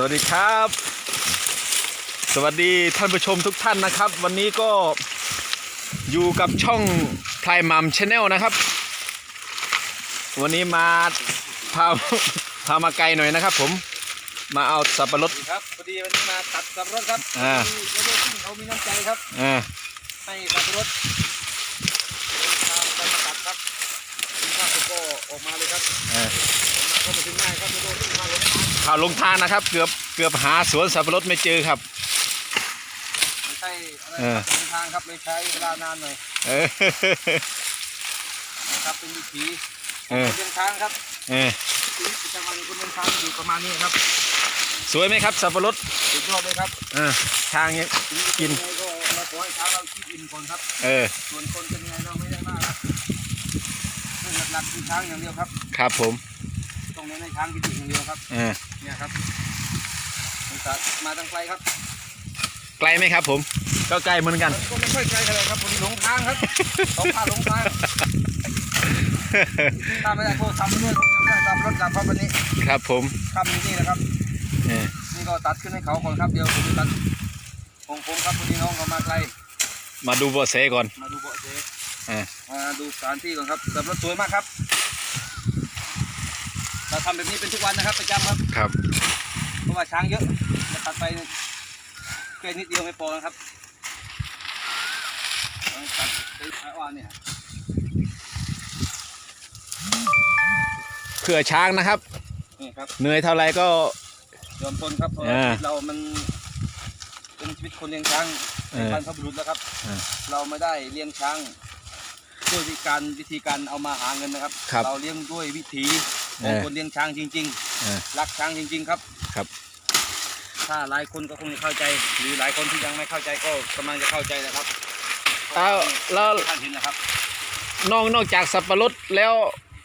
สวัสดีครับ สวัสดีท่านผู้ชมทุกท่านนะครับ วันนี้ก็อยู่กับช่องพลายมัมชาแนลนะครับ วันนี้มาพาพามาไกลหน่อยนะครับ ผมมาเอาสับปะรดครับพอดีวันนี้มาตัดสับปะรดครับอ่าที่รถที่เขามีน้ำใจครับอ่าให้สับปะรดตามกันมาตัดครับคุณภาพก็ออกมาเลยครับอ่า ออกมาก็มาถึงง่ายครับรถที่มาลงน้ข่าวลงทางนะครับ เกือบเกือบหาสวนสับปะรดไม่เจอครับำไม่ใช่อะไรเออครับลงทางครับเลยใช้เวลานานหน่อยเออนะครับเป็นวิถีเออเดินทางครับเออชีวิตประจำวันคนเดินทางอยู่ประมาณนี้ครับ สวยไหมครับสับปะรดสุดยอดเลยครับอ่าทางนี้ชีวิตกินเป็ยังไงก็เราขอให้เช้าเราคิดอิ่มก่อนครับ เออส่วนคนเป็นยังไงเราไม่ได้มากครับเรื่องหลักๆคือช้างอย่างเดียวครับ ครับผม ต้องเน้นให้ช้างกินอิ่มอย่างเดียวครับ เออเนี่ยครับบริษัทมาทางไกลครับไกลไหมครับ ผม ก็ไกลเหมือนกัน ก็ไม่ค่อยไกลเท่าไหร่ครับผมหลงทางครับสองพาหลงทางตามไม่ได้โทษทำไปด้วยผมยังไม่ได้ตามรถกลับครับวันนี้ครับผมค่ำนี้นี่นะครับเออนี่ก็ตัดขึ้นให้เขาก่อนครับเดี๋ยวผมจะตัดของผมครับพอดีน้องเขามาไกล มาดูเบาะแสก่อน มาดูเบาะเสเออ มาดูสถานที่ก่อนครับแต่รถสวยมากครับ เราทำแบบนี้เป็นทุกวันนะครับประจำครับ ครับ เพราะว่าช้างเยอะจะตัดไปแค่นิดเดียวไม่พอนะครับต้องตัดไปอ่อนเนี่ยเพื่อช้างนะครับนี่ครับเหนื่อยเท่าไรก็ยอมทนครับเพราะว่าอ่าชีวิตเรามันเป็นชีวิตคนเลี้ยงช้างเอเป็นอพันธุ์บุรุษแล้วครับอ่าเราไม่ได้เลี้ยงช้างด้วยวิธีการวิธีการเอามาหาเงินนะครับครับเราเลี้ยงด้วยวิถี ของเออคนเลี้ยงช้างจริงเออๆรักช้างจริง ๆ ครับครับ ถ้าหลายคนก็คงจะเข้าใจ หรือหลายคนที่ยังไม่เข้าใจก็กำลังจะเข้าใจนะครับเอาแล้วท่านเห็นนะครับนอกนอกจากสับปะรดแล้ว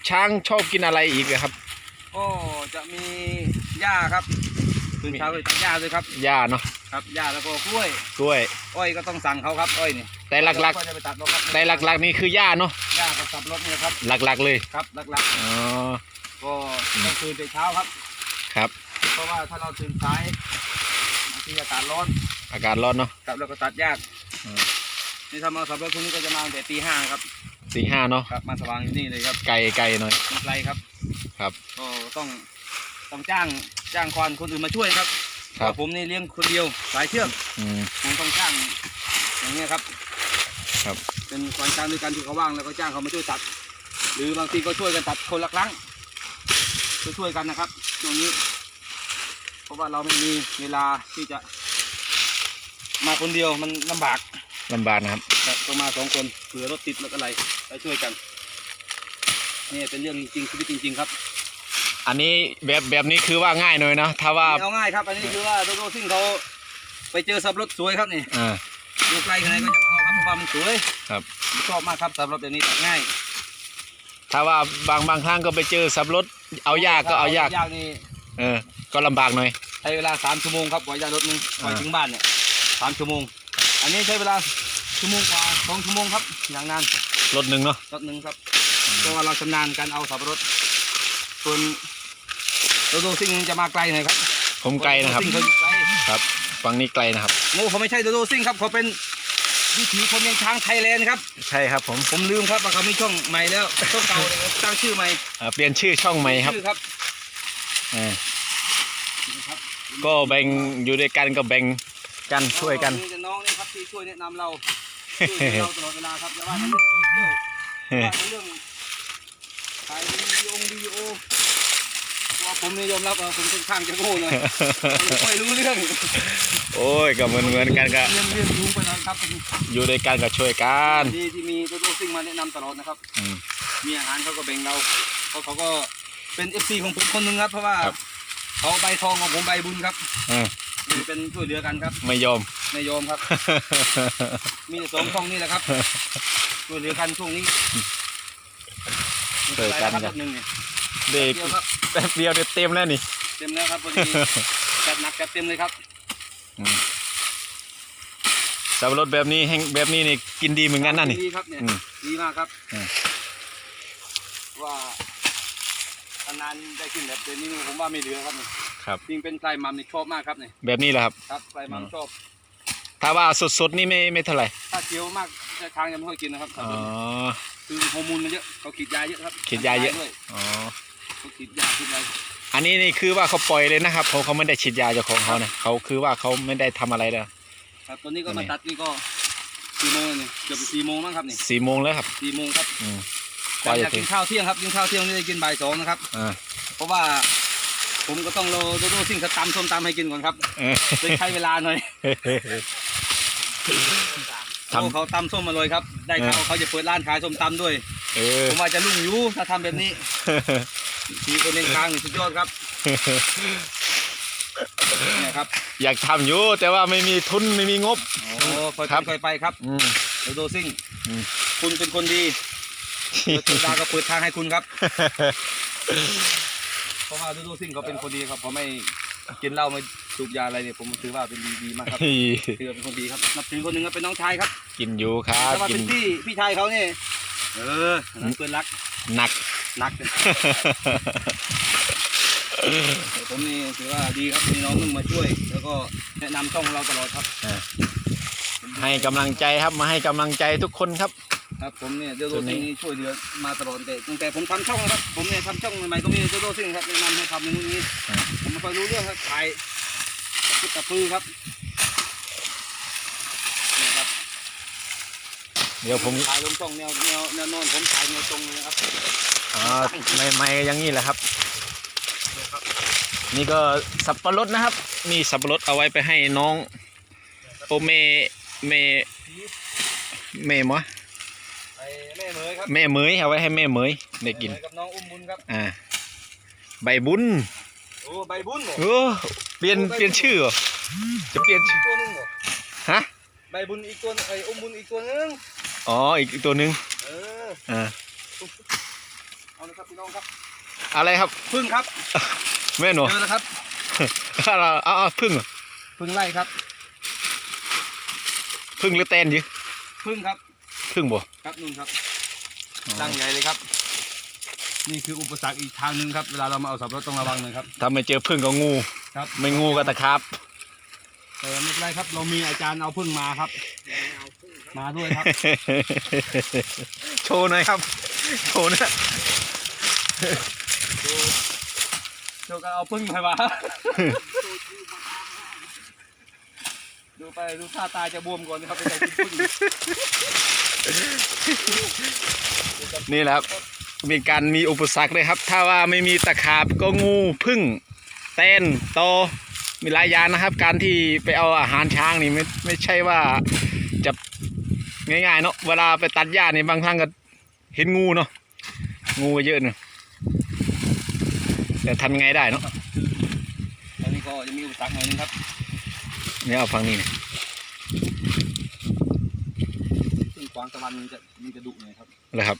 ช้างชอบกินอะไรอีกอะครับ ก็จะมีหญ้าครับตื่นเช้าเลยตัดหญ้าเลยครับหญ้าเนาะครับหญ้าแล้วก็กล้วยกล้วย อ้อยก็ต้องสั่งเขาครับอ้อยนี่แต่หลักเราก็จะไปตัดเราครับๆแต่หลักๆนี่คือหญ้าเนาะหญ้ากับสับปะรดเนี่ยครับหลักๆเลยครับหลักอ๋อๆ ก็ต้องตื่นแต่เช้าครับ ครับ เพราะว่าถ้าเราตื่นสายบางทีอากาศร้อนอากาศร้อนเนาะครับแล้วก็ตัดยากอืม นี่ทำมาสับปะรดพวกนี้ก็จะมาตั้งแต่ตีห้าครับสี่ห้าเนาะครับ มาสว่างที่นี่เลยครับไกลไกลหน่อย ไม่ไกลครับครับก็ต้องต้องจ้างจ้างควานคนอื่นมาช่วยครับครับเพาะผมนี่เลี้ยงคนเดียวสายเชือกอืม ผมต้องจ้างอย่างเงี้ยครับครับ เป็นควานช้างด้วยกันที่เขาว่างแล้วก็จ้างเขามาช่วยตัด หรือบางทีก็ช่วยกันตัดคนละครั้ง ช่วยช่วยๆกันนะครับช่วงนี้ เพราะว่าเราไม่มีเวลาที่จะ มาคนเดียวมันลำบากลำบากนะครับครับต้องมาสองคนเผื่อรถติดแล้วก็อะไรไปช่วยกันนี่เป็นเรื่องจริงๆชีวิตจริง ๆ ครับอันนี้แบบแบบนี้คือว่าง่ายหน่อยนะถ้าว่าเอาง่ายครับ อันนี้คือว่าโดโดซิ่งเขาไปเจอสับปะรถสวยครับนี่อ่าดูไกลขนาดไหนก็จะมาเอาครับเพราะว่ามันสวยครับชอบมากครับสับปะรถแบบนี้ตัดง่าย ถ้าว่าบางบางครั้งก็ไปเจอสับปะรด เอายากก็เอายาก ยากนี่เออ ก็ลำบากหน่อย ใช้เวลาสามชั่วโมงครับกว่ายารถหนึงกว่าอ่าถึงบ้านเนี่ยสามชั่วโมง อันนี้ใช้เวลาชั่วโมงกว่าสองชั่วโมงครับ อย่างนานรถหนึ่งเนาะรถหนึ่งครับเพราะว่าเราชำนาญการเอาสับปะรดส่วนโดโดซิ่งจะมาไกลหน่อยครับผมไกลนะครับโดโดซิ่งเขาอยู่ไกล ครับฝั่งนี้ไกลนะครับโง่เขาไม่ใช่โดโดซิ่งครับเขาเป็น วิถีคนเลี้ยงช้างไทยแลนด์ครับ ใช่ครับผมผมลืมครับว่าเขามีช่องใหม่แล้วช่องเก่าเลยครับตั้งชื่อใหม่เอ่อเปลี่ยนชื่อช่องใหม่ครับชื่อครับเออครับก็แบ่งอยู่ด้วยกันก็แบ่งกันช่วยกันมีแต่น้องนี่ครับที่ช่วยแนะนำเราช่วยเหลือเราตลอดเวลาครับอย่าว่าแต่เรื่องโซเชียลอย่าว่าแต่เรื่องถ่ายวิดีโอวิดีโอตัว ผมนี่ยอมรับว่าผมค่อนข้างจะโง่หน่อยผมไม่รู้เรื่องโอ้ยก็เหมือนเหมือนกันก็เรียนเรียนรู้ไปแล้วครับอยู่ด้วยกันก็ช่วยกันดีที่มีตัวซิ่งมาแนะนำตลอดนะครับอืม มีอาหารเขาก็แบ่งเราเพราะเขาก็เป็นเอฟซีของผมคนหนึ่งครับ เพราะว่าครับ เขาใบทองของผมใบบุญครับเออนี่เป็นช่วยเหลือกันครับไม่ยอม นายโยมครับ มีแต่สองช่องนี่แหละครับ ช่วยเหลือกันช่วงนี้ช่วยกันครับครรับถหนึ่งเนี่ยเด็กเดียวครับ แป๊บเดียวเดี๋ยวเต็มแล้วนี่ เต็มแล้วครับพอดีจัดหนักจัดเต็มเลยครับอืมสับปะรดแบบนี้แห้งแบบนี้นี่กินดีเหมือนกันนะนี่ ดีครับเนี่ยอืมดีมากครับอืม ว่านานๆได้กินแบบเดี๋ยวนี้ผมว่าไม่เหลือครับเนี่ยครับ จริงเป็นพลายมัมนี่ชอบมากครับเนี่ยแบบนี้แหละครับ ครับพลายมัมอืม ชอบ ถ้าว่าสดๆนี่ไม่ไม่เท่าไหร่ถ้าเคี้ยวมากช้างจะไม่ค่อยกินนะครับอ๋อ คือฮอร์โมนมันเยอะเขาขีดยาเยอะครับขีดยาเยอะด้วยอ๋อ เขาขีดยาขีดอะไรอันนี้นี่คือว่าเขาปล่อยเลยนะครับเขาเขาไม่ได้ฉีดยาเจ้าของเขาเนี่ยเขาคือว่าเขาไม่ได้ทำอะไรเลย ครับตอนนี้ก็อันนี้ มาตัดนี่ก็สี่โมงแล้วนี่เกือบสี่โมงมั้งครับนี่สี่โมงแล้วครับ สี่โมงครับอืมหกว่าลังจะจากถึกิงนข้าวเที่ยงครับกินข้าวเที่ยงนี่ได้กินบ่ายสองนะครับ อ่าเพราะว่าผมก็ต้องรอโดโดซิ่งสตำส้มตำให้กินก่อนครับเออ เลยใช้เวลาหน่อยทำ โอ้เขาตำส้มมาเลยครับ ได้ข่าวเขาจะเปิดร้านขายส้มตำด้วย เออ ผมว่าจะรุ่งอยูถ้าทำแบบนี้ ทีคนเองกลางนี่สุดยอดครับเนี่ยครับอยากทำอยู่แต่ว่าไม่มีทุนไม่มีงบ โอ้ค่อยครับ ๆค่อยไปครับอืมโดโดซิ่งอืม คุณเป็นคนดีเปิดตุลาก็เปิดทางให้คุณครับ เพราะว่าโดโดซิ่งเขาเป็นคนดีครับเขาไม่กินเหล้าไม่สูบยาอะไรเนี่ยผมถือว่าเป็นดีดีมากครับ ถือว่าเป็นคนดีครับนับถือคนหนึ่งก็เป็นน้องชายครับกินอยู่ครับแต่ว่ากิเป็นนพี่พี่ชายเขาเนี่ยเออนั่นเพื่อนรักหนัก รักเลยผมนี่ถือว่าดีครับมีน้องนึงมาช่วย แล้วก็แนะนำช่องของเราตลอดครับ ให้กำลังใจครับมาให้กำลังใจทุกคนครับ ครับผมเนี่ยโดโดตัวนี้ซิ่งนี่ช่วยเหลือมาตลอดแต่ตั้งแต่ผมทำช่องครับ ผมเนี่ยทำช่องใหม่ๆก็มีโดโดซิ่งครับแนะนำให้ทำอย่างนี้ผมไม่ค่อยรู้เรื่องครับถ่ายพุทธพือครับนี่ครับ เดี๋ยวผมถ่ายลงช่องแนวแนวแนวนอนผมถ่ายแนวตรงเลยนะครับอ๋อไม่ไม่อย่างนี้แหละครับ นี่ก็สับปะรดนะครับมีสับปะรดเอาไว้ไปให้น้องโอเมเมเมหมอไอ้แม่เหมยครับแม่เหมยเอาไว้ให้แม่เหมยได้กินเหมยกับน้องอุ้มบุญครับอ่าใบบุญโอ้ใบบุญเหรอโอ้เปลี่ยนเปลี่ยนชื่อเหรอจะเปลี่ยนชื่อตัวหนึงเหรอฮะใบบุญอีกตัวไอ้อุ้มบุญอีกตัวหนึง อ๋ออีกอีกตัวหนึ่งเอออ่าเอาเลยครับพี่น้องครับอะไรครับพึ่งครับแม่หนูเจอแล้วครับเอาเอาเอาพึ่งเหรอพึ่งไล่ครับพึ่งหรือแตนยืพึ่งครับพึ่งบ่ครับนุ่นครับอ๋อตั้งใหญ่เลยครับ นี่คืออุปสรรคอีกทางหนึ่งครับเวลาเรามาเอาสับรถต้องระวังหน่อยครับถ้าไม่เจอพึ่งก็งูครับ ไม่งูก็ตะครับแต่ไม่เป็นไรครับ เรามีอาจารย์เอาพึ่งมาครับ มาด้วยครับ โชว์หน่อยครับ โชว์นะดูดูกันเอาพึ่งไปวะดูไปดูท่าตาจะบวมก่อนนะครับไปใส่พึ่งนี่แหละครับมีการมีอุปสรรคเลยครับ ถ้าว่าไม่มีตะขาบก็งูพึ่งแตนโตอมีหลายอย่างนะครับ การที่ไปเอาอาหารช้างนี่ไม่ไม่ใช่ว่าจะ ง่ายๆเนาะเวลาไปตัดหญ้านี่บางครั้งก็เห็นงูเนาะงูเยอะเนาะแต่ทำยังไงได้เนาะตอนนี้ก็จะมีอุปสรรคหน่อยนึงครับเนี่ยเอาฟังนี่เนี่ยพึ่งกวางตะวันมันจะมันจะดุหน่อยครับเลยครับ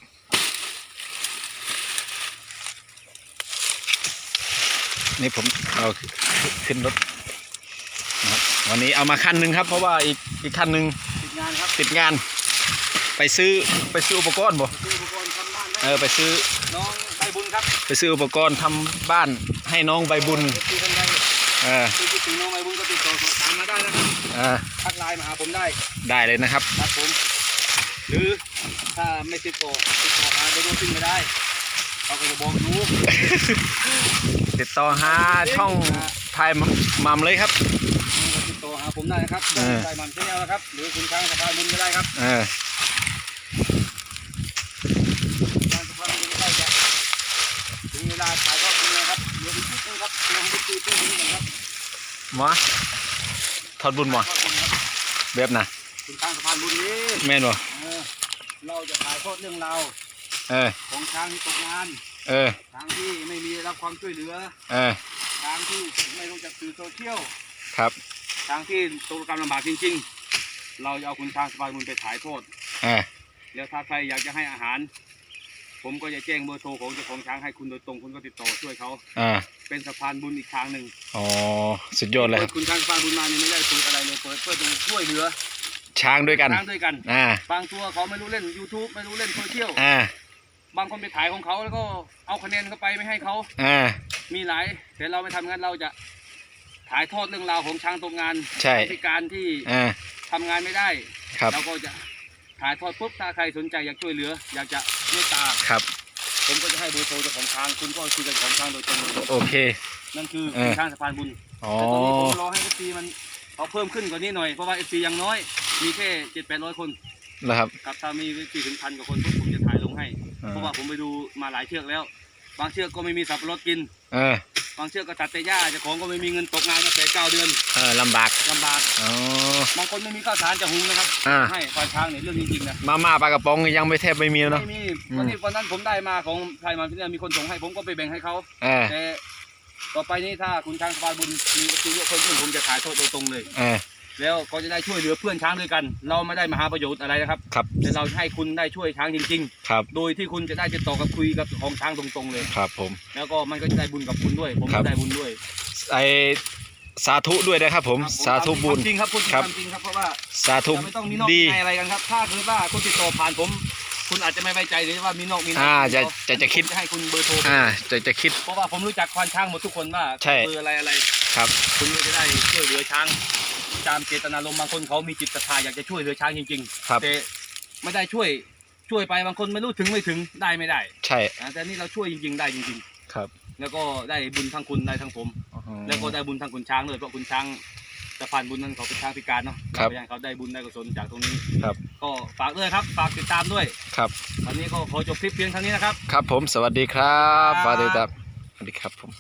นี่ผมเอาขึ้นรถนะครับวันนี้เอามาคันหนึ่งครับ เพราะว่าอีกอีกคันหนึ่งติดงานครับติดงาน ไปซื้อไปซื้ออุปกรณ์บ่ซื้ออุปกรณ์ทำบ้านเอให้อไปซื้อน้องใบบุญครับไปซื้ออุปกรณ์ทำบ้านให้น้องใบบุญที่ท่านใดเออที่คิดถึงน้องใบบุญก็ติดต่อสอบถามมาได้นะครับเออทักไลน์มาหาผมได้ได้เลยนะครับ ครับผม หรือถ้าไม่ติดต่อติดต่อหาโดโดซิ่งไม่ได้เขาก็จะบอกรู้ติดต่อหาช่องทายมัมเลยครับ ติดต่อหาผมได้นะครับเออ ได้มันเที่ยวนะครับ หรือคุณช้างสะพานบุญก็ได้ครับ เออ ช้างสะพานบุญก็ได้จะถึงเวลาถ่ายทอดเป็นไงครับเหลืออีกชุดหนึงครับลองไปดูตัวนี้หน่อยครับ หมอทอดบุญหมอทอดบุญครับแบบน่ะคุณช้างสะพานบุญนี้แม่นบ่เออเราจะถ่ายทอดเรื่องราวเออ ของช้างที่ตกงานเออ ช้างที่ไม่มีได้รับความช่วยเหลือเออ ช้างที่ไม่รู้จักสื่อโซเชียลครับ ช้างที่ตกกรรมลำบากจริง ๆ เราจะเอาคุณช้างสบายบุญไปถ่ายโทษเออ แล้วถ้าใครอยากจะให้อาหาร ผมก็จะแจ้งเบอร์โทรของเจ้าของช้างให้คุณโดยตรงคุณก็ติดต่อช่วยเขาอ่าเป็นสะพานบุญอีกทางหนึ่งอ๋อสุดยอดเลยคเปิรับดคุณช้างสะพานบุญมานี่ไม่ได้เปิดอะไรเลยเปิดเพื่อจะช่วยเหลือช้างด้วยกันช้างด้วยกันอ่าบางตัวเขาไม่รู้เล่น YouTube ไม่รู้เล่นโซเชียลอ่าบางคนไปขายของเขาแล้วก็เอาคะแนนเข้าไปไม่ให้เขาอ่ามีหลายแต่เราไม่ทำงั้นเราจะถ่ายทอดเรื่องราวของช้างตกงานใช่พิการที่อ่าทำงานไม่ได้ครับเราก็จะถ่ายทอดปุ๊บถ้าใครสนใจอยากช่วยเหลือ อยากจะ เมตตาครับ ผมก็จะให้เบอร์โทรเจ้าของช้างคุณก็คุยกับเจ้าของช้างโดยตรงเลยโอเค นั่นคือเออ ช้างสะพานบุญอ๋อ แต่ตอนนี้ผมรอให้เอฟซีมันเอาเพิ่มขึ้นกว่านี้หน่อยเพราะว่าเอฟซียังน้อยมีแค่เจ็ดแปดร้อยคนแล้วครับครับถ้ามีเอฟซีถึงพันกว่าคนปุ๊บผมจะถ่ายลงให้อ่าเพราะว่าผมไปดูมาหลายเชือกแล้ว บางเชือกก็ไม่มีสับปะรดกิน เออ บางเชือกก็ตัดแต่หญ้าเจ้าของก็ไม่มีเงินตกงานมาแต่เก้าเดือนเออลำบากลำบากอ๋อบางคนไม่มีข้าวสารจะหุงนะครับอ่าให้ควานช้างเนี่ยเรื่องจริงๆนะมาม่าปลากระป๋องยังไม่แทบไม่มีเนาะ ไม่มีอืม วันนี้วันนั้นผมได้มาของไทยมาที่นี่มีคนส่งให้ผมก็ไปแบ่งให้เขาเออแต่ต่อไปนี้ถ้าคุณช้างสบายบุญมีคือเยอะคนอื่นผมจะขายโทษโดยตรงเลย เออ แล้วก็จะได้ช่วยเหลือเพื่อนช้างด้วยกัน เราไม่ได้มาหาประโยชน์อะไรนะครับครับแต่เราให้คุณได้ช่วยช้างจริง ครับ ๆ โดยที่คุณจะได้ติดต่อกับคุยกับของช้างตรงๆเลย ครับผม แล้วก็มันก็จะได้บุญกับคุณด้วย ผมครัก็บ ได้บุญด้วยไอสาธุด้วยนะครับผมครับผมสาธุบุญ จริงครับพูดถึงครับความจริงครับเพราะว่าสาธุจะไม่ต้องมีนอกดี มีในอะไรกันครับ ถ้าคือว่าคุณติดต่อผ่านผม คุณอาจจะไม่ไว้ใจหรือว่ามีนอกมีในอ่าจะผมจะจะคิด ผมให้คุณเบอร์โทรอ่าจะจะคิด เพราะว่าผมรู้จักควานช้างหมดทุกคนว่าใช่ เบอร์อะไรอะไร ครับ คุณก็จะได้ช่วยเหลือช้าง ตามเจตนารมณ์บางคนเขามีจิตศรัทธาอยากจะช่วยเหลือช้างจริงครับๆแต่ไม่ได้ช่วยช่วยไปบางคนไม่รู้ถึงไม่ถึงได้ไม่ได้ใช่นะแต่นี่เราช่วยจริง ๆ ได้จริง ครับๆ แล้วก็ได้บุญทั้งคุณได้ทั้งผม แล้วก็ได้บุญทั้งคุณช้างเลยเพราะคุณช้างสะพานบุญนั้นเขาเป็นช้างพิการเนาะครับเาไปให้เขาได้บุญได้กุศลจากตรงนี้ครับ ก็ฝากด้วยครับฝากติดตามด้วยครับ วันนี้ก็ขอจบคลิปเพียงเท่านี้นะครับ ครับผมสวัสดีครับครับสวัสดีครับสวัสดีครับผม